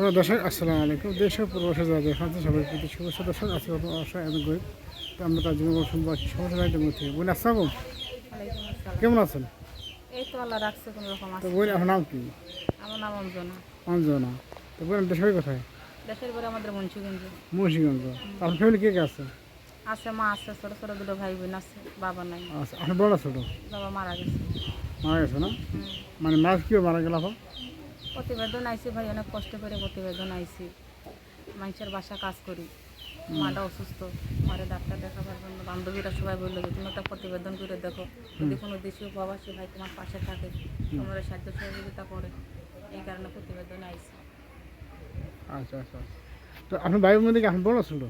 সবাই দর্শক আসসালামু আলাইকুম। দেশ ও প্রবাসে যারা দেখা আছে সবাই প্রতি শুভেচ্ছা দর্শক আজকে কত অবশ্যই এত গরিব তো আমরা তার জন্য শুনব কি সমস্যা নাই মধ্যে বোন আসসালাম আসসালাম। কেমন আছেন? এই তো আল্লাহ রাখছে কোনো রকম তো আছে। বোন আপনার নাম কি? আমার নাম অঞ্জনা। অঞ্জনা। তো বোন দেশের কোথায়? দেশের পরে আমাদের মুন্সিগঞ্জ। মুন্সিগঞ্জ। আপনার ফ্যামিলি কে কে আছে? আছে মা আছে ছোট ছোট দুটো ভাই বোন আছে বাবা নাই। আচ্ছা আপনার বড় ছোট বাবা মারা গেছে। মারা গেছে না? মানে মাছ কীভাবে মারা গেল প্রতিবেদন আইছি ভাই অনেক কষ্ট করে প্রতিবেদন আইছি। মানুষের বাসা কাজ করি। মাটা অসুস্থ। মারে ডাক্তার দেখাবার জন্য বান্ধবীরা সবাই বলল যে তুমি একটা প্রতিবেদন করে দেখো। যদি কোনো দেশীয় প্রবাসী ভাই তোমার পাশে থাকে তোমার সাহায্য সহযোগিতা করে। এই কারণে প্রতিবেদন আইছি। আচ্ছা আচ্ছা আচ্ছা। তো আপনার মধ্যে কি আপনার বড় ছোট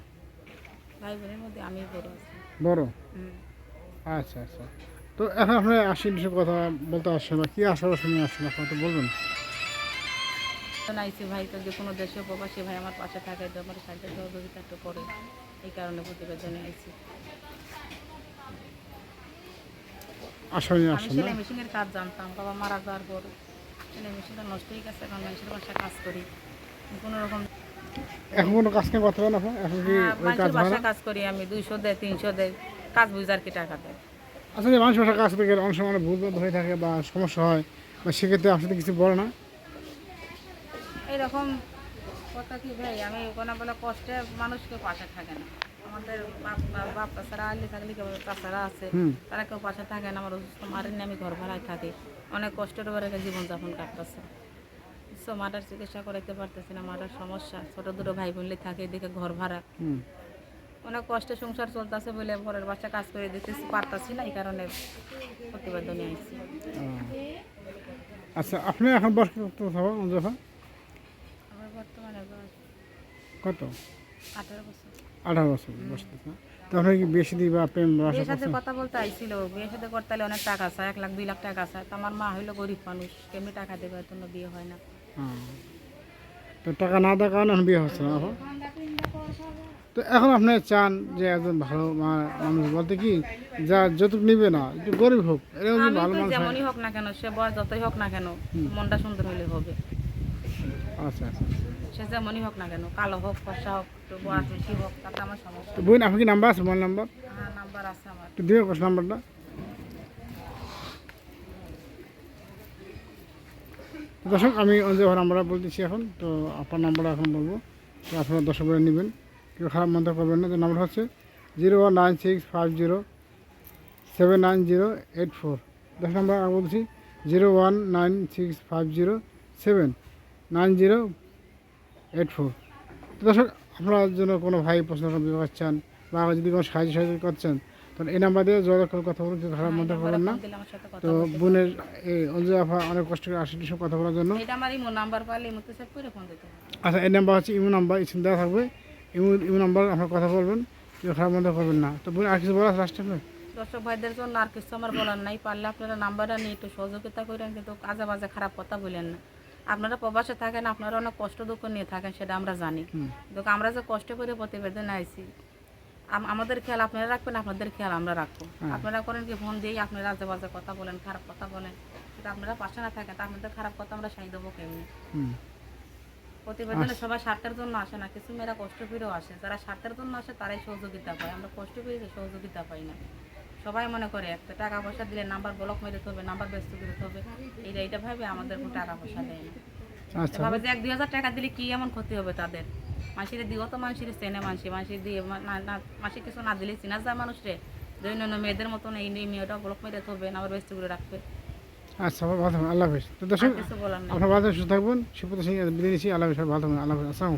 ভাই বোনের মধ্যে আমি বড় আছি। বড়? আচ্ছা আচ্ছা। তো এখন আপনি আসি বিষয়ে কথা বলতে আসছেন বা কী আশা শুনে আসছেন আপনার তো বলবেন। আইসি ভাই তো যে কোনো দেশে প্রবাসী ভাই আমার পাশে থাকে যে আমার সাহায্য সহযোগিতা একটু করে। এই কারণে প্রতিবেদনে আইসি নিয়ে না সেলাই মেশিনের কাজ জানতাম বাবা মারা যাওয়ার পর সেলাই মেশিনটা নষ্ট হয়ে গেছে এখন মানুষের বাসায় কাজ করি। কোনো রকম এখন কোনো কাজ কেন করতে পারেন আপনার এখন কি হ্যাঁ, কাজ মানুষের বাসায় কাজ করি আমি দুইশো দেয় তিনশো দেয় কাজ বুঝার কি টাকা দেয়? আচ্ছা যে মানুষ বাসা কাজ করে অনেক সময় ভুল হয়ে থাকে বা সমস্যা হয় বা সেক্ষেত্রে সাথে কিছু বলে না? এইরকম কথা কি ভাই? আমি কোনো বলে কষ্টে মানুষকে পাশে থাকে না। আমাদের বাপ তাছাড়া আলি থাকলে কেউ তাছাড়া আছে। তারা কেউ পাশে থাকে না আমার অসুস্থ মারেন আমি ঘর ভাড়ায় থাকি। অনেক কষ্টের উপরে জীবনযাপন কাটতেছে। সো মাটার চিকিৎসা করাইতে পারতেছি না মাটার সমস্যা। ছোট দুটো ভাই বোনলে থাকে এদিকে ঘর ভাড়া। অনেক কষ্টে সংসার চলতেছে বলে ঘরের বাচ্চা কাজ করে দিতে পারতাছি না এই কারণে প্রতিবেদনে আইছি। আচ্ছা আপনি এখন কত? আঠারো বছর। আঠারো বছর বয়স না? তো আপনার কি বেশি দিই বা প্রেম বিয়ের সাথে কথা বলতে আইছিল বিয়ের সাথে করতে হলে অনেক টাকা চায় এক লাখ দুই লাখ টাকা চায় তো আমার মা হইল গরিব মানুষ কেমনি টাকা দেবে? জন্য বিয়ে হয় না। তো টাকা না দেওয়ার কারণে এখন বিয়ে হচ্ছে না এখন তো এখন আপনি চান যে একজন ভালো মানুষ বলতে কি যা যতটুকু নিবে না একটু গরিব হোক এরকম ভালো মানুষ যেমনই হোক না কেন সে বয়স যতই হোক না কেন মনটা সুন্দর হইলে হবে। আচ্ছা আচ্ছা। সে যেমনই হোক না কেন কালো হোক ফসা হোক একটু বয়স বেশি হোক তাতে আমার সমস্যা তো বোন আপনার কি নাম্বার আছে? মোবাইল নাম্বার হ্যাঁ নাম্বার আছে আমার। একটু দিয়ে কোশ নাম্বারটা দর্শক আমি যে নাম্বারটা বলতেছি এখন। তো আপনার নাম্বারটা এখন বলব। তো আপনারা দর্শক করে নেবেন। কেউ খারাপ মন্তব্য করবেন না। তো নাম্বার হচ্ছে zero one nine six five zero seven nine zero eight four দশ নাম্বার বলছি zero one nine six five zero seven nine zero eight four তো দর্শক আপনার জন্য কোনো ভাই প্রশ্ন বিভাগ চান বা যদি কোনো সাহায্য সহযোগিতা করছেন তাহলে এই নাম্বার দিয়ে যোগাযোগ করে কথা বলুন কেউ খারাপ মন্তব্য করবেন না। তো বোনের এই অঞ্জু আফা অনেক কষ্ট করে আসলে সব কথা বলার জন্য। আচ্ছা এই নাম্বার হচ্ছে ইমো নাম্বার স্ক্রিন দেওয়া থাকবে। ইমো ইমো নাম্বার আপনার কথা বলবেন কেউ খারাপ মন্তব্য করবেন না। তো বোন আর কিছু বলা লাস্টে দর্শক ভাইদের জন্য আর কিছু আমার বলার নাই পারলে আপনারা নাম্বারটা নিয়ে একটু সহযোগিতা করেন কিন্তু কাজে বাজে খারাপ কথা বলেন না। আপনারা প্রবাসে থাকেন আপনারা অনেক কষ্ট দুঃখ নিয়ে থাকেন সেটা আমরা জানি। কিন্তু আমরা যে কষ্ট করে প্রতিবেদন আইছি আমাদের খেয়াল আপনারা রাখবেন আপনাদের খেয়াল আমরা রাখব। হ্যাঁ। আপনারা করেন কি ফোন দিয়ে আপনারা আজে বাজে কথা বলেন খারাপ কথা বলেন। কিন্তু আপনারা পাশে না থাকেন তা আপনাদের খারাপ কথা আমরা সাই দেবো কেমনি? প্রতিবেদনে সবাই স্বার্থের জন্য আসে না কিছু মেয়েরা কষ্ট পেরেও আসে। যারা স্বার্থের জন্য আসে তারাই সহযোগিতা পায়। আমরা কষ্ট পেয়ে সহযোগিতা পাই না। সবাই মনে করে একটা টাকা পয়সা দিলে নাম্বার ব্লক মেরে হবে নাম্বার ব্যস্ত করে হবে। এইটা এইটা ভাবে আমাদের কোনো টাকা পয়সা দেয় না। আচ্ছা। ভাবে যে এক দুই হাজার টাকা দিলে কি এমন ক্ষতি হবে তাদের? মাসিরে দিও তো মানুষের চেনে মানুষ মাসির দিয়ে মাসি কিছু না দিলে চিনা যায় মানুষরে দৈনন্দিন মেয়েদের মতন এই মেয়েটা ব্লক মেরে হবে নাম্বার ব্যস্ত করে রাখবে। আচ্ছা ভালো আল্লাহ হাফিজ। তো দর্শক আপনার ভালো থাকবেন, সুস্থ থাকবেন সুপ্রত সিং বিদায় নিচ্ছি আল্লাহ হাফিজ ভালো থাকবেন আল্লাহ হাফিজ আসসালাম